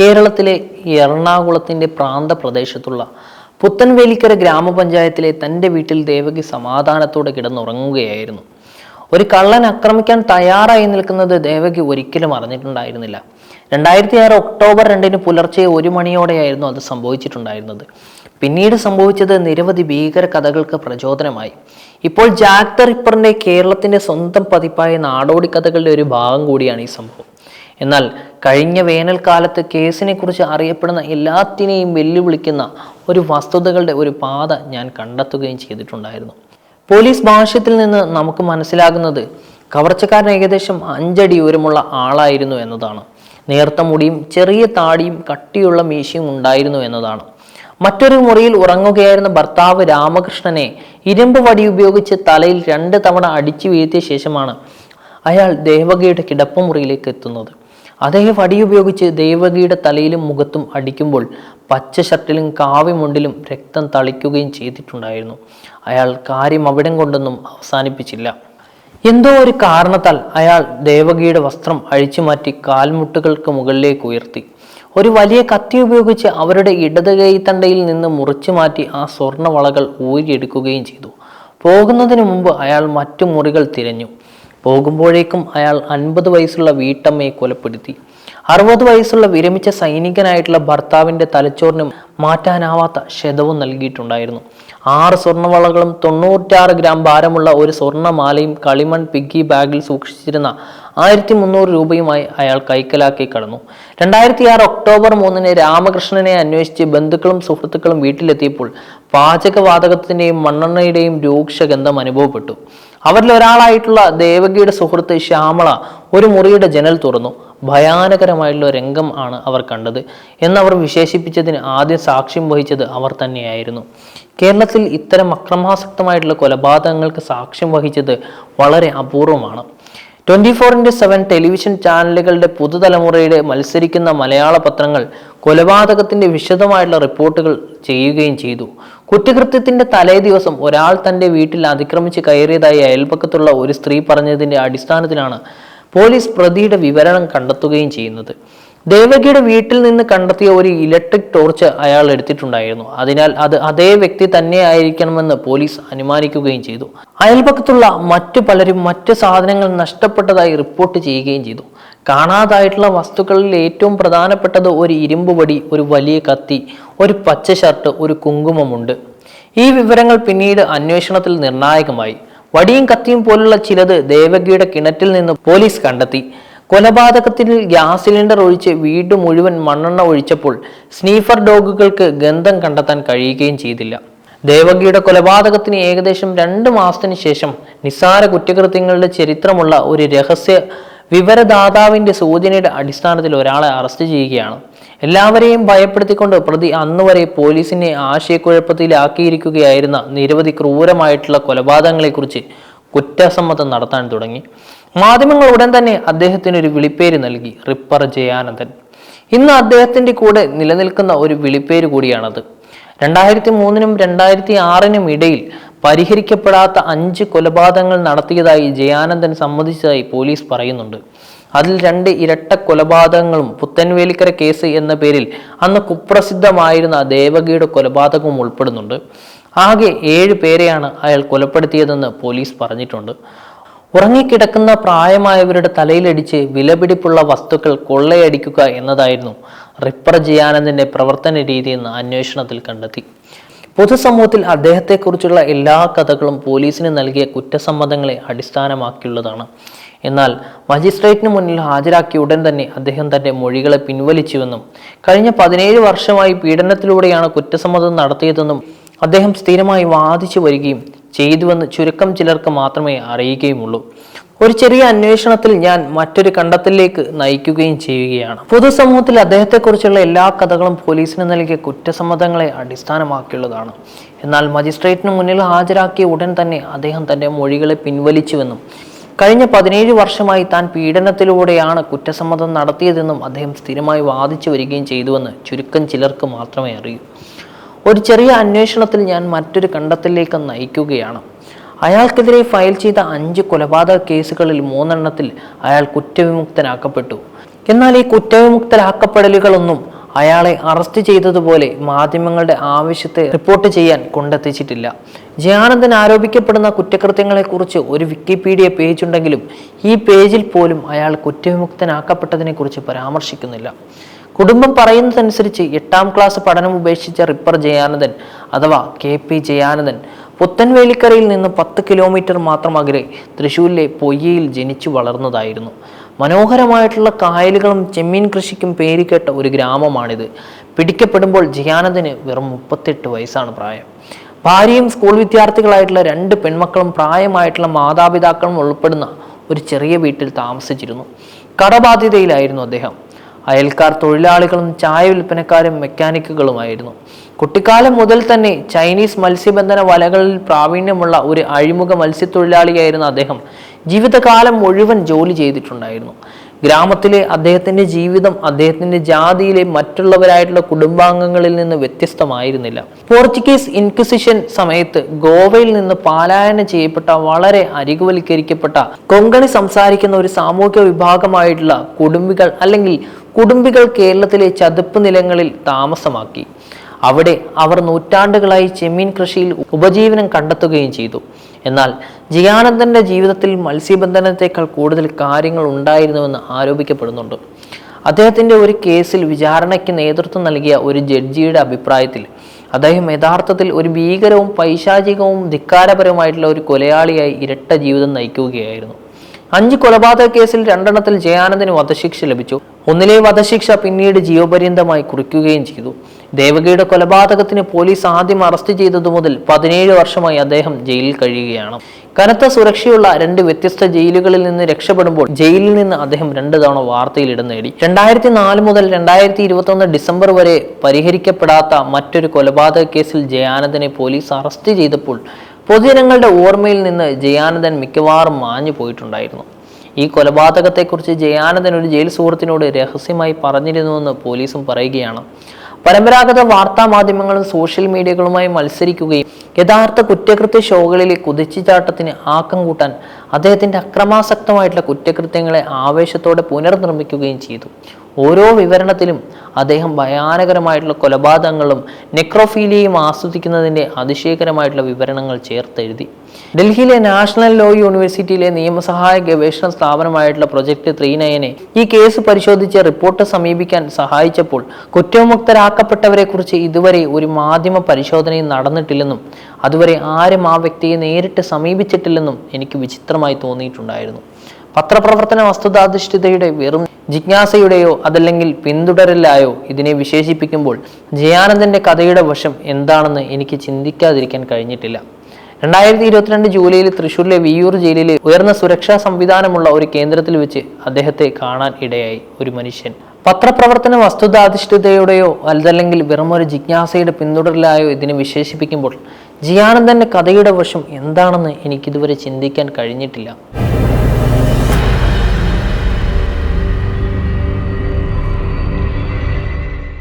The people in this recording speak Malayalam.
കേരളത്തിലെ എറണാകുളത്തിന്റെ പ്രാന്തപ്രദേശത്തുള്ള പുത്തൻവേലിക്കര ഗ്രാമപഞ്ചായത്തിലെ തന്റെ വീട്ടിൽ ദേവകി സമാധാനത്തോടെ കിടന്നുറങ്ങുകയായിരുന്നു. ഒരു കള്ളൻ ആക്രമിക്കാൻ തയ്യാറായി നിൽക്കുന്നത് ദേവകി ഒരിക്കലും അറിഞ്ഞിട്ടുണ്ടായിരുന്നില്ല. രണ്ടായിരത്തി ആറ് ഒക്ടോബർ രണ്ടിന് പുലർച്ചെ ഒരു മണിയോടെയായിരുന്നു അത് സംഭവിച്ചിട്ടുണ്ടായിരുന്നത്. പിന്നീട് സംഭവിച്ചത് നിരവധി ഭീകര കഥകൾക്ക് പ്രചോദനമായി. ഇപ്പോൾ ജാക്ക് ദ കേരളത്തിന്റെ സ്വന്തം പതിപ്പായ നാടോടി കഥകളുടെ ഒരു ഭാഗം കൂടിയാണ് ഈ സംഭവം. എന്നാൽ കഴിഞ്ഞ വേനൽക്കാലത്ത് കേസിനെക്കുറിച്ച് അറിയപ്പെടുന്ന എല്ലാത്തിനെയും വെല്ലുവിളിക്കുന്ന ഒരു വസ്തുതകളുടെ ഒരു പാത ഞാൻ കണ്ടെത്തുകയും ചെയ്തിട്ടുണ്ടായിരുന്നു. പോലീസ് ഭാഷ്യത്തിൽ നിന്ന് നമുക്ക് മനസ്സിലാകുന്നത് കവർച്ചക്കാരൻ ഏകദേശം അഞ്ചടി ഉയരമുള്ള ആളായിരുന്നു എന്നതാണ്. നേർത്ത മുടിയും ചെറിയ താടിയും കട്ടിയുള്ള മീശയും ഉണ്ടായിരുന്നു എന്നതാണ്. മറ്റൊരു മുറിയിൽ ഉറങ്ങുകയായിരുന്ന ഭർത്താവ് രാമകൃഷ്ണനെ ഇരുമ്പ് വടി ഉപയോഗിച്ച് തലയിൽ രണ്ട് തവണ അടിച്ചു വീഴ്ത്തിയ ശേഷമാണ് അയാൾ ദേവകിയുടെ കിടപ്പുമുറിയിലേക്ക് എത്തുന്നത്. അതേ വടി ഉപയോഗിച്ച് ദേവകിയുടെ തലയിലും മുഖത്തും അടിക്കുമ്പോൾ പച്ച ഷർട്ടിലും കാവ്യമുണ്ടിലും രക്തം തളിക്കുകയും ചെയ്തിട്ടുണ്ടായിരുന്നു. അയാൾ കാര്യം അവിടം കൊണ്ടൊന്നും അവസാനിപ്പിച്ചില്ല. എന്തോ ഒരു കാരണത്താൽ അയാൾ ദേവകിയുടെ വസ്ത്രം അഴിച്ചു മാറ്റി കാൽമുട്ടുകൾക്ക് മുകളിലേക്ക് ഉയർത്തി. ഒരു വലിയ കത്തി ഉപയോഗിച്ച് അവരുടെ ഇടത് കൈത്തണ്ടയിൽ നിന്ന് മുറിച്ചു മാറ്റി ആ സ്വർണ വളകൾ ഊരിയെടുക്കുകയും ചെയ്തു. പോകുന്നതിന് മുമ്പ് അയാൾ മറ്റു മുറികൾ തിരഞ്ഞു. പോകുമ്പോഴേക്കും അയാൾ അൻപത് വയസ്സുള്ള വീട്ടമ്മയെ കൊലപ്പെടുത്തി. അറുപത് വയസ്സുള്ള വിരമിച്ച സൈനികനായിട്ടുള്ള ഭർത്താവിന്റെ തലച്ചോറിന് മാറ്റാനാവാത്ത ക്ഷതവും നൽകിയിട്ടുണ്ടായിരുന്നു. ആറ് സ്വർണവളകളും തൊണ്ണൂറ്റാറ് ഗ്രാം ഭാരമുള്ള ഒരു സ്വർണമാലയും കളിമൺ പിഗ്ഗി ബാഗിൽ സൂക്ഷിച്ചിരുന്ന ആയിരത്തി മുന്നൂറ് രൂപയുമായി അയാൾ കൈക്കലാക്കി കടന്നു. രണ്ടായിരത്തി ആറ് ഒക്ടോബർ മൂന്നിന് രാമകൃഷ്ണനെ അന്വേഷിച്ച് ബന്ധുക്കളും സുഹൃത്തുക്കളും വീട്ടിലെത്തിയപ്പോൾ പാചകവാതകത്തിന്റെയും മണ്ണെണ്ണയുടെയും രൂക്ഷഗന്ധം അനുഭവപ്പെട്ടു. അവരിൽ ഒരാളായിട്ടുള്ള ദേവകിയുടെ സുഹൃത്ത് ശ്യാമള ഒരു മുറിയുടെ ജനൽ തുറന്നു. ഭയാനകരമായിട്ടുള്ള രംഗം ആണ് അവർ കണ്ടത്. എന്നവർ വിശേഷിപ്പിച്ചതിന് ആദ്യം സാക്ഷ്യം വഹിച്ചത് അവർ തന്നെയായിരുന്നു. കേരളത്തിൽ ഇത്തരം അക്രമാസക്തമായിട്ടുള്ള കൊലപാതകങ്ങൾക്ക് സാക്ഷ്യം വഹിച്ചത് വളരെ അപൂർവമാണ്. Twenty four into seven television ചാനലുകളുടെ പുതുതലമുറയുടെ മത്സരിക്കുന്ന മലയാള പത്രങ്ങൾ കൊലപാതകത്തിന്റെ വിശദമായിട്ടുള്ള റിപ്പോർട്ടുകൾ ചെയ്യുകയും ചെയ്തു. കുറ്റകൃത്യത്തിന്റെ തലേ ദിവസം ഒരാൾ തന്റെ വീട്ടിൽ അതിക്രമിച്ച് കയറിയതായി അയൽപക്കത്തുള്ള ഒരു സ്ത്രീ പറഞ്ഞതിന്റെ അടിസ്ഥാനത്തിലാണ് പോലീസ് പ്രതിയുടെ വിവരണം കണ്ടെത്തുകയും ചെയ്യുന്നത്. ദേവകിയുടെ വീട്ടിൽ നിന്ന് കണ്ടെത്തിയ ഒരു ഇലക്ട്രിക് ടോർച്ച് അയാൾ എടുത്തിട്ടുണ്ടായിരുന്നു. അതിനാൽ അത് അതേ വ്യക്തി തന്നെ ആയിരിക്കണമെന്ന് പോലീസ് അനുമാനിക്കുകയും ചെയ്തു. അയൽപക്കത്തുള്ള മറ്റു പലരും മറ്റു സാധനങ്ങൾ നഷ്ടപ്പെട്ടതായി റിപ്പോർട്ട് ചെയ്യുകയും ചെയ്തു. കാണാതായിട്ടുള്ള വസ്തുക്കളിൽ ഏറ്റവും പ്രധാനപ്പെട്ടത് ഒരു ഇരുമ്പ് വടി ഒരു വലിയ കത്തി ഒരു പച്ച ഷർട്ട് ഒരു കുങ്കുമമുണ്ട്. ഈ വിവരങ്ങൾ പിന്നീട് അന്വേഷണത്തിൽ നിർണായകമായി. വടിയും കത്തിയും പോലുള്ള ചിലത് ദേവകിയുടെ കിണറ്റിൽ നിന്ന് പോലീസ് കണ്ടെത്തി. കൊലപാതകത്തിൽ ഗ്യാസ് സിലിണ്ടർ ഒഴിച്ച് വീട് മുഴുവൻ മണ്ണെണ്ണ ഒഴിച്ചപ്പോൾ സ്നീഫർ ഡോഗുകൾക്ക് ഗന്ധം കണ്ടെത്താൻ കഴിയുകയും ചെയ്തില്ല. ദേവകിയുടെ കൊലപാതകത്തിന് ഏകദേശം രണ്ട് മാസത്തിന് ശേഷം നിസ്സാര കുറ്റകൃത്യങ്ങളുടെ ചരിത്രമുള്ള ഒരു രഹസ്യ വിവരദാതാവിന്റെ സൂചനയുടെ അടിസ്ഥാനത്തിൽ ഒരാളെ അറസ്റ്റ് ചെയ്യുകയാണ്. എല്ലാവരെയും ഭയപ്പെടുത്തിക്കൊണ്ട് പ്രതി അന്നുവരെ പോലീസിനെ ആശയക്കുഴപ്പത്തിലാക്കിയിരിക്കുകയായിരുന്ന നിരവധി ക്രൂരമായിട്ടുള്ള കൊലപാതകങ്ങളെക്കുറിച്ച് കുറ്റസമ്മതം നടത്താൻ തുടങ്ങി. മാധ്യമങ്ങൾ ഉടൻ തന്നെ അദ്ദേഹത്തിന് ഒരു വിളിപ്പേര് നൽകി റിപ്പർ ജയാനന്ദൻ. ഇന്ന് അദ്ദേഹത്തിന്റെ കൂടെ നിലനിൽക്കുന്ന ഒരു വിളിപ്പേര് കൂടിയാണത്. രണ്ടായിരത്തി മൂന്നിനും രണ്ടായിരത്തി ആറിനും ഇടയിൽ പരിഹരിക്കപ്പെടാത്ത അഞ്ച് കൊലപാതകങ്ങൾ നടത്തിയതായി ജയാനന്ദൻ സമ്മതിച്ചതായി പോലീസ് പറയുന്നുണ്ട്. അതിൽ രണ്ട് ഇരട്ട കൊലപാതകങ്ങളും പുത്തൻവേലിക്കര കേസ് എന്ന പേരിൽ അന്ന് കുപ്രസിദ്ധമായിരുന്ന ദേവകിയുടെ കൊലപാതകവും ഉൾപ്പെടുന്നുണ്ട്. ആകെ ഏഴ് പേരെയാണ് അയാൾ കൊലപ്പെടുത്തിയതെന്ന് പോലീസ് പറഞ്ഞിട്ടുണ്ട്. ഉറങ്ങിക്കിടക്കുന്ന പ്രായമായവരുടെ തലയിലടിച്ച് വിലപിടിപ്പുള്ള വസ്തുക്കൾ കൊള്ളയടിക്കുക എന്നതായിരുന്നു റിപ്പർ ജയാനന്ദിന്റെ പ്രവർത്തന രീതി എന്ന് അന്വേഷണത്തിൽ കണ്ടെത്തി. പൊതുസമൂഹത്തിൽ അദ്ദേഹത്തെക്കുറിച്ചുള്ള എല്ലാ കഥകളും പോലീസിന് നൽകിയ കുറ്റസമ്മതങ്ങളെ അടിസ്ഥാനമാക്കിയുള്ളതാണ്. എന്നാൽ മജിസ്ട്രേറ്റിന് മുന്നിൽ ഹാജരാക്കിയ ഉടൻ തന്നെ അദ്ദേഹം തന്റെ മൊഴികളെ പിൻവലിച്ചുവെന്നും കഴിഞ്ഞ പതിനേഴ് വർഷമായി പീഡനത്തിലൂടെയാണ് കുറ്റസമ്മതം നടത്തിയതെന്നും അദ്ദേഹം സ്ഥിരമായി വാദിച്ചു വരികയും ചെയ്തുവെന്ന് ചുരുക്കം ചിലർക്ക് മാത്രമേ അറിയുകയുമുള്ളൂ. ഒരു ചെറിയ അന്വേഷണത്തിൽ ഞാൻ മറ്റൊരു കണ്ടെത്തലിലേക്ക് നയിക്കുകയും ചെയ്യുകയാണ്. പൊതുസമൂഹത്തിൽ അദ്ദേഹത്തെക്കുറിച്ചുള്ള എല്ലാ കഥകളും പോലീസിന് നൽകിയ കുറ്റസമ്മതങ്ങളെ അടിസ്ഥാനമാക്കിയുള്ളതാണ്. എന്നാൽ മജിസ്ട്രേറ്റിന് മുന്നിൽ ഹാജരാക്കിയ ഉടൻ തന്നെ അദ്ദേഹം തന്റെ മൊഴികളെ പിൻവലിച്ചുവെന്നും കഴിഞ്ഞ പതിനേഴ് വർഷമായി താൻ പീഡനത്തിലൂടെയാണ് കുറ്റസമ്മതം നടത്തിയതെന്നും അദ്ദേഹം സ്ഥിരമായി വാദിച്ചു വരികയും ചെയ്തുവെന്ന് ചുരുക്കം ചിലർക്ക് മാത്രമേ അറിയൂ. ഒരു ചെറിയ അന്വേഷണത്തിൽ ഞാൻ മറ്റൊരു കണ്ടെത്തലിലേക്ക് നയിക്കുകയാണ്. അയാൾക്കെതിരെ ഫയൽ ചെയ്ത അഞ്ച് കൊലപാതക കേസുകളിൽ മൂന്നെണ്ണത്തിൽ അയാൾ കുറ്റവിമുക്തനാക്കപ്പെട്ടു. എന്നാൽ ഈ കുറ്റവിമുക്തരാക്കപ്പെടലുകളൊന്നും അയാളെ അറസ്റ്റ് ചെയ്തതുപോലെ മാധ്യമങ്ങളുടെ ആവശ്യത്തെ റിപ്പോർട്ട് ചെയ്യാൻ കൊണ്ടെത്തിച്ചിട്ടില്ല. ജയാനന്ദൻ ആരോപിക്കപ്പെടുന്ന കുറ്റകൃത്യങ്ങളെക്കുറിച്ച് ഒരു വിക്കിപീഡിയ പേജ് ഉണ്ടെങ്കിലും ഈ പേജിൽ പോലും അയാൾ കുറ്റവിമുക്തനാക്കപ്പെട്ടതിനെക്കുറിച്ച് പരാമർശിക്കുന്നില്ല. കുടുംബം പറയുന്നതനുസരിച്ച് എട്ടാം ക്ലാസ് പഠനം ഉപേക്ഷിച്ച റിപ്പർ ജയാനന്ദൻ അഥവാ കെ പി ജയാനന്ദൻ പുത്തൻവേലിക്കരയിൽ നിന്ന് പത്ത് കിലോമീറ്റർ മാത്രം അകലെ തൃശ്ശൂരിലെ പൊയ്യയിൽ ജനിച്ചു വളർന്നതായിരുന്നു. മനോഹരമായിട്ടുള്ള കായലുകളും ചെമ്മീൻ കൃഷിക്കും പേരുകേട്ട ഒരു ഗ്രാമമാണിത്. പിടിക്കപ്പെടുമ്പോൾ ജിയാനന്ദിന് വെറും മുപ്പത്തെട്ട് വയസ്സാണ് പ്രായം. ഭാര്യയും സ്കൂൾ വിദ്യാർത്ഥികളായിട്ടുള്ള രണ്ട് പെൺമക്കളും പ്രായമായിട്ടുള്ള മാതാപിതാക്കളും ഉൾപ്പെടുന്ന ഒരു ചെറിയ വീട്ടിൽ താമസിച്ചിരുന്നു. കടബാധ്യതയിലായിരുന്നു അദ്ദേഹം. അയൽക്കാർ തൊഴിലാളികളും ചായ വിൽപ്പനക്കാരും മെക്കാനിക്കുകളുമായിരുന്നു. കുട്ടിക്കാലം മുതൽ തന്നെ ചൈനീസ് മത്സ്യബന്ധന വലകളിൽ പ്രാവീണ്യമുള്ള ഒരു അഴിമുഖ മത്സ്യത്തൊഴിലാളിയായിരുന്ന അദ്ദേഹം. ജീവിതകാലം മുഴുവൻ ജോലി ചെയ്തിട്ടുണ്ടായിരുന്നു. ഗ്രാമത്തിലെ അദ്ദേഹത്തിന്റെ ജീവിതം അദ്ദേഹത്തിന്റെ ജാതിയിലെ മറ്റുള്ളവരായിട്ടുള്ള കുടുംബാംഗങ്ങളിൽ നിന്ന് വ്യത്യസ്തമായിരുന്നില്ല. പോർച്ചുഗീസ് ഇൻക്വിസിഷൻ സമയത്ത് ഗോവയിൽ നിന്ന് പാലായനം ചെയ്യപ്പെട്ട വളരെ അരികുവൽക്കരിക്കപ്പെട്ട കൊങ്കണി സംസാരിക്കുന്ന ഒരു സാമൂഹ്യ വിഭാഗമായിട്ടുള്ള കുടുംബികൾ അല്ലെങ്കിൽ കുടുംബികൾ കേരളത്തിലെ ചതുപ്പ് നിലങ്ങളിൽ താമസമാക്കി. അവിടെ അവർ നൂറ്റാണ്ടുകളായി ചെമ്മീൻ കൃഷിയിൽ ഉപജീവനം കണ്ടെത്തുകയും ചെയ്തു. എന്നാൽ ജിയാനന്ദന്റെ ജീവിതത്തിൽ മത്സ്യബന്ധനത്തെക്കാൾ കൂടുതൽ കാര്യങ്ങൾ ഉണ്ടായിരുന്നുവെന്ന് ആരോപിക്കപ്പെടുന്നുണ്ട്. അദ്ദേഹത്തിന്റെ ഒരു കേസിൽ വിചാരണയ്ക്ക് നേതൃത്വം നൽകിയ ഒരു ജഡ്ജിയുടെ അഭിപ്രായത്തിൽ അദ്ദേഹം യഥാർത്ഥത്തിൽ ഒരു ഭീകരവും പൈശാചികവും ധിക്കാരപരവുമായിട്ടുള്ള ഒരു കൊലയാളിയായി ഇരട്ട ജീവിതം നയിക്കുകയായിരുന്നു. അഞ്ച് കൊലപാതക കേസിൽ രണ്ടെണ്ണത്തിൽ ജയാനന്ദന് വധശിക്ഷ ലഭിച്ചു. ഒന്നിലെ വധശിക്ഷ പിന്നീട് ജീവപര്യന്തമായി കുറിക്കുകയും ചെയ്തു. ദേവകിയുടെ കൊലപാതകത്തിന് പോലീസ് ആദ്യം അറസ്റ്റ് ചെയ്തതു മുതൽ പതിനേഴ് വർഷമായി അദ്ദേഹം ജയിലിൽ കഴിയുകയാണ്. കനത്ത സുരക്ഷയുള്ള രണ്ട് വ്യത്യസ്ത ജയിലുകളിൽ നിന്ന് രക്ഷപ്പെടുമ്പോൾ ജയിലിൽ നിന്ന് അദ്ദേഹം രണ്ട് തവണ വാർത്തയിൽ ഇടം നേടി. രണ്ടായിരത്തി നാല് മുതൽ രണ്ടായിരത്തി ഇരുപത്തി ഒന്ന് ഡിസംബർ വരെ പരിഹരിക്കപ്പെടാത്ത മറ്റൊരു കൊലപാതക കേസിൽ ജയാനന്ദനെ പോലീസ് അറസ്റ്റ് ചെയ്തപ്പോൾ പൊതുജനങ്ങളുടെ ഓർമ്മയിൽ നിന്ന് ജയാനന്ദൻ മിക്കവാറും മാഞ്ഞു പോയിട്ടുണ്ടായിരുന്നു ഈ കൊലപാതകത്തെക്കുറിച്ച് ജയാനന്ദൻ ഒരു ജയിൽ സുഹൃത്തിനോട് രഹസ്യമായി പറഞ്ഞിരുന്നുവെന്ന് പോലീസും പറയുകയാണ്. പരമ്പരാഗത വാർത്താ മാധ്യമങ്ങളും സോഷ്യൽ മീഡിയകളുമായി മത്സരിക്കുകയും യഥാർത്ഥ കുറ്റകൃത്യ ഷോകളിലെ കുതിച്ചുചാട്ടത്തിന് ആക്കം കൂട്ടാൻ അദ്ദേഹത്തിന്റെ അക്രമാസക്തമായിട്ടുള്ള കുറ്റകൃത്യങ്ങളെ ആവേശത്തോടെ പുനർനിർമ്മിക്കുകയും ചെയ്തു. ഓരോ വിവരണത്തിലും അദ്ദേഹം ഭയാനകരമായിട്ടുള്ള കൊലപാതകങ്ങളും നെക്രോഫീലിയയും ആസ്വദിക്കുന്നതിന്റെ അതിശയകരമായിട്ടുള്ള വിവരണങ്ങൾ ചേർത്തെഴുതി. ഡൽഹിയിലെ നാഷണൽ ലോ യൂണിവേഴ്സിറ്റിയിലെ നിയമസഹായ ഗവേഷണ സ്ഥാപനമായിട്ടുള്ള പ്രൊജക്ട് ത്രീ നയനെ ഈ കേസ് പരിശോധിച്ച് റിപ്പോർട്ട് സമീപിക്കാൻ സഹായിച്ചപ്പോൾ കുറ്റവിമുക്തരാക്കപ്പെട്ടവരെ കുറിച്ച് ഇതുവരെ ഒരു മാധ്യമ പരിശോധനയും നടന്നിട്ടില്ലെന്നും അതുവരെ ആരും ആ വ്യക്തിയെ നേരിട്ട് സമീപിച്ചിട്ടില്ലെന്നും എനിക്ക് വിചിത്രമായി തോന്നിയിട്ടുണ്ടായിരുന്നു. പത്രപ്രവർത്തന വസ്തുതാധിഷ്ഠിതയുടെ വെറും ജിജ്ഞാസയുടെയോ അതല്ലെങ്കിൽ പിന്തുടരലായോ ഇതിനെ വിശേഷിപ്പിക്കുമ്പോൾ ജയാനന്ദന്റെ കഥയുടെ വശം എന്താണെന്ന് എനിക്ക് ചിന്തിക്കാതിരിക്കാൻ കഴിഞ്ഞിട്ടില്ല. രണ്ടായിരത്തി ഇരുപത്തിരണ്ട് ജൂലൈയിൽ തൃശ്ശൂരിലെ വിയൂർ ജയിലിലെ ഉയർന്ന സുരക്ഷാ സംവിധാനമുള്ള ഒരു കേന്ദ്രത്തിൽ വെച്ച് അദ്ദേഹത്തെ കാണാൻ ഇടയായി ഒരു മനുഷ്യൻ. പത്രപ്രവർത്തന വസ്തുതാധിഷ്ഠിതയുടെയോ അതല്ലെങ്കിൽ വെറും ഒരു ജിജ്ഞാസയുടെ പിന്തുടരലായോ ഇതിനെ വിശേഷിപ്പിക്കുമ്പോൾ ജിയാനന്ദന്റെ കഥയുടെ വശം എന്താണെന്ന് എനിക്കിതുവരെ ചിന്തിക്കാൻ കഴിഞ്ഞിട്ടില്ല.